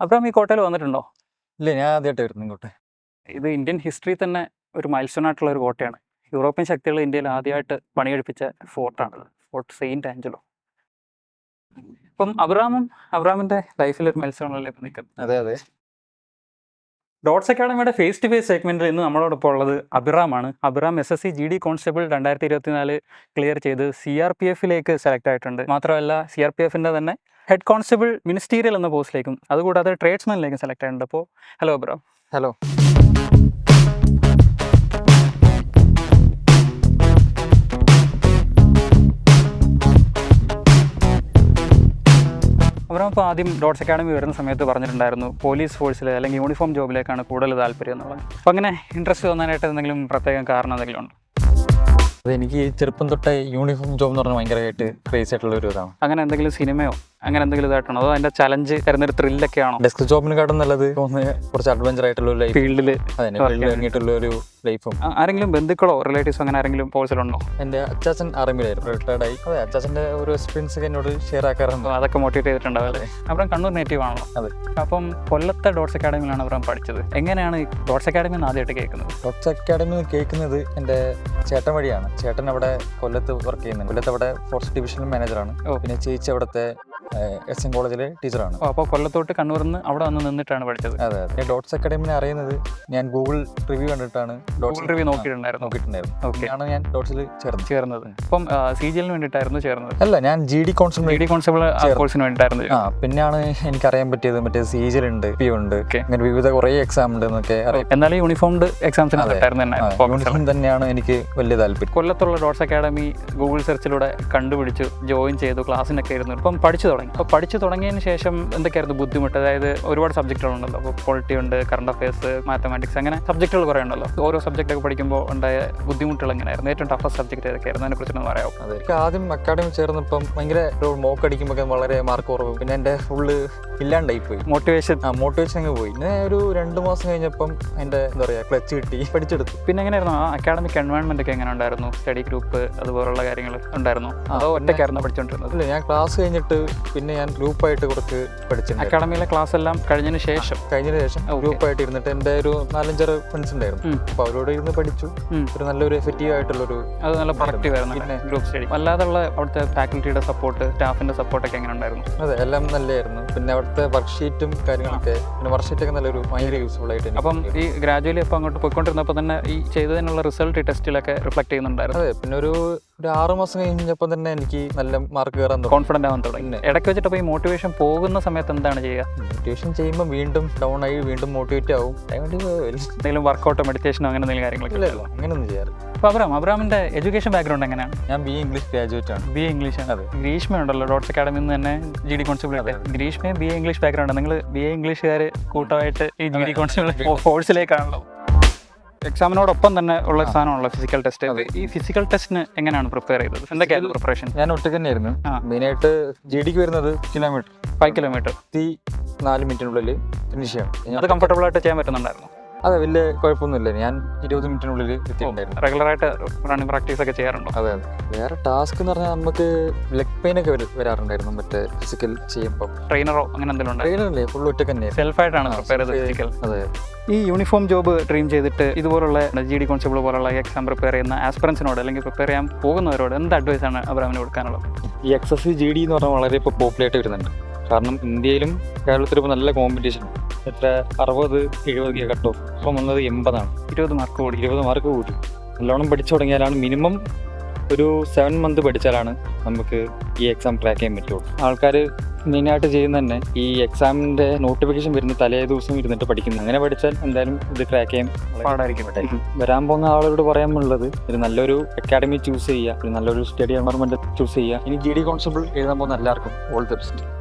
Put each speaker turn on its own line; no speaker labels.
Abram ഈ കോട്ടയിൽ വന്നിട്ടുണ്ടോ?
ഇല്ല ഞാൻ ആദ്യമായിട്ട് വരുന്നു ഇങ്ങോട്ട്.
ഇത് ഇന്ത്യൻ ഹിസ്റ്ററി തന്നെ ഒരു മൈൽസ്റ്റോൺ ആയിട്ടുള്ള ഒരു കോട്ടയാണ്. യൂറോപ്യൻ ശക്തികൾ ഇന്ത്യയിൽ ആദ്യമായിട്ട് പണികഴിപ്പിച്ച ഫോർട്ടാണ് ഫോർട്ട് സെയിന്റ് ആഞ്ചലോ. അപ്പം അബ്രാമും അബ്രാമിന്റെ ലൈഫിൽ ഒരു മത്സരമാണല്ലേ ഇപ്പം നിൽക്കുന്നത്?
അതെ അതെ.
ഡോട്ട്സ് അക്കാഡമിയുടെ ഫേസ് ടു ഫേസ് സെഗ്മെന്റിൽ ഇന്ന് നമ്മളോടൊപ്പം ഉള്ളത് അബിറാമാണ് Abiram S S C G D constable രണ്ടായിരത്തി ഇരുപത്തിനാല് ക്ലിയർ ചെയ്ത് സി ആർ പി എഫിലേക്ക് സെലക്ട് ആയിട്ടുണ്ട്. മാത്രമല്ല സി ആർ പി എഫിന്റെ തന്നെ ഹെഡ് കോൺസ്റ്റബിൾ മിനിസ്റ്റീരിയൽ എന്ന പോസ്റ്റിലേക്കും അതുകൂടാതെ ട്രേഡ്സ്മാനിലേക്കും സെലക്ട് ആയിട്ടുണ്ട്. അപ്പോൾ ഹലോ അബിറാം
ഹലോ
അബ്രാം ഇപ്പോൾ ആദ്യം ഡോട്ട്സ് അക്കാഡമി വരുന്ന സമയത്ത് പറഞ്ഞിട്ടുണ്ടായിരുന്നു പോലീസ് ഫോഴ്സിൽ അല്ലെങ്കിൽ യൂണിഫോം ജോബിലേക്കാണ് കൂടുതൽ താല്പര്യം എന്നുള്ളത്. അപ്പോൾ അങ്ങനെ ഇൻട്രസ്റ്റ് തോന്നാനായിട്ട് എന്തെങ്കിലും പ്രത്യേകം കാരണം എന്തെങ്കിലും ഉണ്ടോ?
അത് എനിക്ക് ചെറുപ്പം തൊട്ടേ യൂണിഫോം ജോബ് എന്ന് പറഞ്ഞാൽ ഭയങ്കരമായിട്ട് ക്രേസ് ആയിട്ടുള്ള ഒരു ഇതാണ്.
അങ്ങനെ എന്തെങ്കിലും സിനിമയോ അങ്ങനെ എന്തെങ്കിലും ഇതായിട്ടാണോ അതോ അതിന്റെ ചലഞ്ച് തരുന്ന ഒരു ത്രില്ലൊക്കെ ആണോ
ഡെസ്ക് ജോബിനെക്കാട്ടും നല്ലത്. കുറച്ച് അഡ്വഞ്ചർ ആയിട്ടുള്ള ലൈഫ്
ഫീൽഡിൽ
ഇറങ്ങിയിട്ടുള്ള ഒരു ലൈഫും
ആരെങ്കിലും ബന്ധുക്കളോ റിലേറ്റീവ്സോ അങ്ങനെ ആരെങ്കിലും ഫോഴ്സിലുണ്ടോ
എന്റെ അച്ചാച്ചൻ ആർമിയിലായിരുന്നു. റിട്ടയർഡ് ആയി. അതെ അച്ചാച്ചന്റെ ഒരു എക്സ്പീരിയൻസ് എന്നോട് ഷെയർ ആക്കാറുണ്ട്.
അതൊക്കെ മോട്ടിവേറ്റ് ചെയ്തിട്ടുണ്ടാവും അല്ലേ? അപ്പം കണ്ണൂർ നേറ്റീവ് ആണല്ലോ.
അതെ.
അപ്പം കൊല്ലത്തെ ഡോട്ട്സ് അക്കാഡമിയിലാണ് അവരും പഠിച്ചത്. എങ്ങനെയാണ് ഡോട്സ് ഡോട്ട്സ് അക്കാഡമി എന്ന് ആദ്യമായിട്ട് കേൾക്കുന്നത്?
ഡോട്സ് അക്കാഡമി കേൾക്കുന്നത് എന്റെ ചേട്ടൻ വഴിയാണ്. ചേട്ടൻ അവിടെ കൊല്ലത്ത് വർക്ക് ചെയ്യുന്നുണ്ട്. കൊല്ലത്ത് അവിടെ ഫോർസ് ഡിവിഷണൽ മാനേജറാണ് പിന്നെ ചേച്ചി അവിടുത്തെ എസ് എൻ കോളേജിലെ ടീച്ചറാണ്.
അപ്പോൾ കൊല്ലത്തോട്ട് കണ്ണൂരിൽ നിന്ന് അവിടെ വന്ന് നിന്നിട്ടാണ് പഠിച്ചത്.
അതെ അതെ. ഡോട്ട്സ് അക്കാഡമിനെ അറിയുന്നത് ഞാൻ ഗൂഗിൾ റിവ്യൂ കണ്ടിട്ടാണ്
ഡോട്ട്സ് റിവ്യൂ നോക്കിയിട്ടുണ്ടായിരുന്നു.
നോക്കിയിട്ടുണ്ടായിരുന്നു.
ഓക്കെ.
ആണ് ഞാൻ ഡോട്ട്സിൽ ചേർന്നത്.
ചേർന്നത്. അപ്പം സി ജി എല്ലിന് വേണ്ടിയിട്ടായിരുന്നു ചേർന്നത്.
അല്ല ഞാൻ G D
constable
G
D constable കോഴ്സിന് വേണ്ടിയിട്ടായിരുന്നു
ആ പിന്നെയാണ് എനിക്ക് അറിയാൻ പറ്റിയത് മറ്റേ സി സീജൽ ഉണ്ട് പി ഉണ്ട്. അങ്ങനെ വിവിധ കുറേ എക്സാം ഉണ്ട് എന്നൊക്കെ അറിയാം.
എന്നാലും യൂണിഫോംഡ് എക്സാംസിന്
യൂണിഫോം തന്നെയാണ് എനിക്ക് വലിയ താല്പര്യം.
കൊല്ലത്തുള്ള ഡോട്ട്സ് അക്കാഡമി ഗൂഗിൾ സെർച്ചിലൂടെ കണ്ടുപിടിച്ചു ജോയിൻ ചെയ്തു ക്ലാസ്സിനൊക്കെ ഇരുന്നു ഇപ്പം പഠിച്ചു തുടങ്ങി. അപ്പോൾ പഠിച്ചു തുടങ്ങിയതിന് ശേഷം എന്തൊക്കെയായിരുന്നു ബുദ്ധിമുട്ട്? അതായത് ഒരുപാട് സബ്ജക്റ്റുകളുണ്ടല്ലോ. അപ്പോൾ പൊളിറ്റി ഉണ്ട് കറണ്ട് അഫയേഴ്സ് മാത്തമാറ്റിക്സ് അങ്ങനെ സബ്ജക്റ്റുകൾ കുറേ ഉണ്ടല്ലോ. ഓരോ സബ്ജക്റ്റൊക്കെ പഠിക്കുമ്പോൾ ഉണ്ടായ ബുദ്ധിമുട്ടുകൾ എങ്ങനെയായിരുന്നു? ഏറ്റവും ടഫസ്റ്റ് സബ്ജക്റ്റ് ഏതൊക്കെയായിരുന്നു? അതിനെക്കുറിച്ചൊന്ന് പറയാമോ
അതെ. എനിക്ക് ആദ്യം അക്കാഡമി ചേർന്നപ്പം ഭയങ്കര ഒരു മോക്ക് അടിക്കുമ്പോൾ വളരെ മാർക്ക് കുറവ്. പിന്നെ എന്റെ ഫുള്ള് ഇല്ലാണ്ടായി പോയി.
മോട്ടിവേഷൻ
ആ മോട്ടിവേഷൻ അങ്ങ് പോയി. പിന്നെ ഒരു രണ്ട് മാസം കഴിഞ്ഞപ്പം എന്റെ എന്താ പറയുക ക്ലച്ച് കിട്ടി. പഠിച്ചെടുത്തു.
പിന്നെ എങ്ങനെയായിരുന്നു? ആ അക്കാഡമിക് എൻവയോൺമെന്റ് ഒക്കെ എങ്ങനെ ഉണ്ടായിരുന്നു? സ്റ്റഡി ഗ്രൂപ്പ് അതുപോലുള്ള കാര്യങ്ങൾ ഉണ്ടായിരുന്നു? അതോ ഒറ്റയ്ക്കായിരുന്നു പഠിച്ചുകൊണ്ടിരുന്നത്
ഇല്ല ഞാൻ ക്ലാസ് കഴിഞ്ഞിട്ട് പിന്നെ ഞാൻ ഗ്രൂപ്പായിട്ട് കുറച്ച് പഠിച്ചിട്ടുണ്ട്.
അക്കാഡമിയിലെ ക്ലാസ് എല്ലാം കഴിഞ്ഞതിന് ശേഷം?
കഴിഞ്ഞതിന് ശേഷം. ഗ്രൂപ്പായിട്ട് ഇരുന്നിട്ട് എന്റെ ഒരു നാലഞ്ചാറ് ഫ്രണ്ട്സ് ഉണ്ടായിരുന്നു.
അപ്പൊ
അപ്പോൾ അവരോട് ഇരുന്ന് പഠിച്ചു. ഒരു നല്ലൊരു എഫക്റ്റീവ് ആയിട്ടുള്ളൊരു
അത് നല്ല പ്രൊഡക്റ്റീവ് ആയിരുന്നു
പിന്നെ.
ഗ്രൂപ്പ് സ്റ്റഡി അല്ലാതുള്ള അവിടുത്തെ ഫാക്കൽറ്റിയുടെ സപ്പോർട്ട് സ്റ്റാഫിന്റെ സപ്പോർട്ടൊക്കെ എങ്ങനെ ഉണ്ടായിരുന്നു?
അതെ എല്ലാം നല്ലതായിരുന്നു. പിന്നെ അവിടുത്തെ വർക്ക്ഷീറ്റും കാര്യങ്ങളൊക്കെ പിന്നെ വർക്ക്ഷീറ്റ് ഒക്കെ നല്ലൊരു ഭയങ്കര യൂസ്ഫുൾ ആയിട്ട്
അപ്പം ഈ ഗ്രാജുവലി അപ്പോൾ അങ്ങോട്ട് പോയിക്കൊണ്ടിരുന്നപ്പോൾ തന്നെ ഈ ചെയ്തതിനുള്ള റിസൾട്ട് ടെസ്റ്റിലൊക്കെ റിഫ്ലക്ട് ചെയ്യുന്നുണ്ടായിരുന്നു.
അതെ പിന്നെ ഒരു ഒരു ആറ് മാസം കഴിഞ്ഞപ്പോൾ തന്നെ എനിക്ക് നല്ല മാർക്ക് കയറാൻ തുടങ്ങി.
കോൺഫിഡന്റ് ആവാൻ തുടങ്ങി. ഇടയ്ക്ക് വെച്ചിട്ട് അപ്പോൾ ഈ മോട്ടിവേഷൻ പോകുന്ന സമയത്ത് എന്താണ് ചെയ്യുക?
മോട്ടിവേഷൻ ചെയ്യുമ്പോൾ വീണ്ടും ഡൗൺ ആയി വീണ്ടും മോട്ടിവേറ്റ് ആവും.
എന്തെങ്കിലും വർക്കൗട്ടോ മെഡിറ്റേഷനോ അങ്ങനെ എന്തെങ്കിലും കാര്യങ്ങളൊക്കെ
അങ്ങനെയൊന്നും ചെയ്യാറ്
അപ്പോൾ അബ്രാം അബ്രാമിന്റെ എഡ്യൂക്കേഷൻ ബാക്ക്ഗ്രൗണ്ട് എങ്ങനെയാണ്?
ഞാൻ ബി ഇംഗ്ലീഷ് ഗ്രാജുവേറ്റ് ആണ്.
ബി ഇംഗ്ലീഷ് ആണ്.
അതെ.
ഗ്രീഷ്മ ഉണ്ടല്ലോ ഡോട്ട്സ് അക്കാഡമിയിൽ നിന്ന് തന്നെ ജി ഡി കോൺസ്റ്റബിൾ. ഗ്രീഷ്മയും ബി എ ഇംഗ്ലീഷ് ബാക്ക്ഗ്രൗണ്ട് നിങ്ങൾ ബി എ ഇംഗ്ലീഷുകാർ കൂട്ടമായിട്ട് ഈ ജി ഡി കോൺസ്റ്റബിൾ ഫോഴ്സിലേക്കാണല്ലോ എക്സാമിനോടൊപ്പം തന്നെ ഉള്ള സാധനമാണല്ലോ ഫിസിക്കൽ ടെസ്റ്റ് ഈ ഫിസിക്കൽ ടെസ്റ്റിന് എങ്ങനെയാണ് പ്രിപ്പയർ ചെയ്തത്? എന്തൊക്കെയായിരുന്നു പ്രിപ്പറേഷൻ
ഞാൻ ഒറ്റ തന്നെയായിരുന്നു. മെയിനായിട്ട് ജി ഡിക്ക് വരുന്നത് കിലോമീറ്റർ
ഫൈവ് കിലോമീറ്റർ
തീ നാല് മിനിറ്റിനുള്ളിൽ ഫിനിഷ് ചെയ്യണം
അത് കംഫർട്ടബിൾ ആയിട്ട് ചെയ്യാൻ പറ്റുന്നുണ്ടായിരുന്നു?
അതെ വലിയ കുഴപ്പമൊന്നുമില്ല. ഞാൻ ഇരുപത് മിനിറ്റിനുള്ളിൽ എത്തിയിട്ടുണ്ടായിരുന്നു.
റെഗുലർ ആയിട്ട് റണ്ണിങ് പ്രാക്ടീസ് ഒക്കെ ചെയ്യാറുണ്ടോ?
അതെ അതെ. വേറെ ടാസ്ക് എന്ന് പറഞ്ഞാൽ നമുക്ക് ലെഗ് പെയിൻ ഒക്കെ വരാറുണ്ടായിരുന്നു മറ്റേ ഫിസിക്കൽ ചെയ്യുമ്പോൾ
ട്രെയിനറോ അങ്ങനെ എന്തെങ്കിലും
ട്രെയിനറല്ലേ ഫുൾ ഒറ്റയ്ക്ക് തന്നെ
സെൽഫായിട്ടാണ് പ്രിപ്പയർ
ചെയ്ത്
ഫിസിക്കൽ
അതെ
ഈ യൂണിഫോം ജോബ് ഡ്രീം ചെയ്തിട്ട് ഇതുപോലുള്ള ജി ഡി കോൺസ്റ്റബിൾ പോലുള്ള എക്സാം പ്രിപ്പയർ ചെയ്യുന്ന ആസ്പിറൻസിനോട് അല്ലെങ്കിൽ പ്രിപ്പയർ ചെയ്യാൻ പോകുന്നവരോട് എന്ത് അഡ്വൈസ് ആണ് അബ്രാമിന് കൊടുക്കാനുള്ളത്?
ഈ X S C G D എന്ന് പറഞ്ഞാൽ വളരെ ഇപ്പോൾ പോപ്പുലേറ്റ് വരുന്നുണ്ട്. കാരണം ഇന്ത്യയിലും കേരളത്തിലും ഇപ്പോൾ നല്ല കോമ്പറ്റീഷൻ എത്ര? അറുപത് എഴുപത് കട്ട്. ഇപ്പം വന്നത് എൺപതാണ്.
ഇരുപത് മാർക്ക് കൂടി
ഇരുപത് മാർക്ക് കൂടി. നല്ലോണം പഠിച്ചു തുടങ്ങിയാലാണ് മിനിമം ഒരു സെവൻ മന്ത് പഠിച്ചാലാണ് നമുക്ക് ഈ എക്സാം ക്രാക്ക് ചെയ്യാൻ പറ്റുള്ളൂ. ആൾക്കാർ മെയിനായിട്ട് ചെയ്യുന്ന തന്നെ ഈ എക്സാമിന്റെ നോട്ടിഫിക്കേഷൻ വരുന്ന തലേ ദിവസം ഇരുന്നിട്ട് പഠിക്കുന്നു അങ്ങനെ പഠിച്ചാൽ എന്തായാലും ഇത് ക്രാക്ക് ചെയ്യാൻ
പാടായിരിക്കും
വരാൻ പോകുന്ന ആളോട് പറയാനുള്ളത് ഒരു നല്ലൊരു അക്കാഡമി ചൂസ് ചെയ്യുക ഒരു നല്ലൊരു സ്റ്റഡി എൻവയറമെന്റ് ചൂസ് ചെയ്യുക. ഇനി ജി ഡി കോൺസ്റ്റബിൾ എഴുതാൻ പോകുന്ന എല്ലാവർക്കും ഓൾ ദ ബെസ്റ്റ്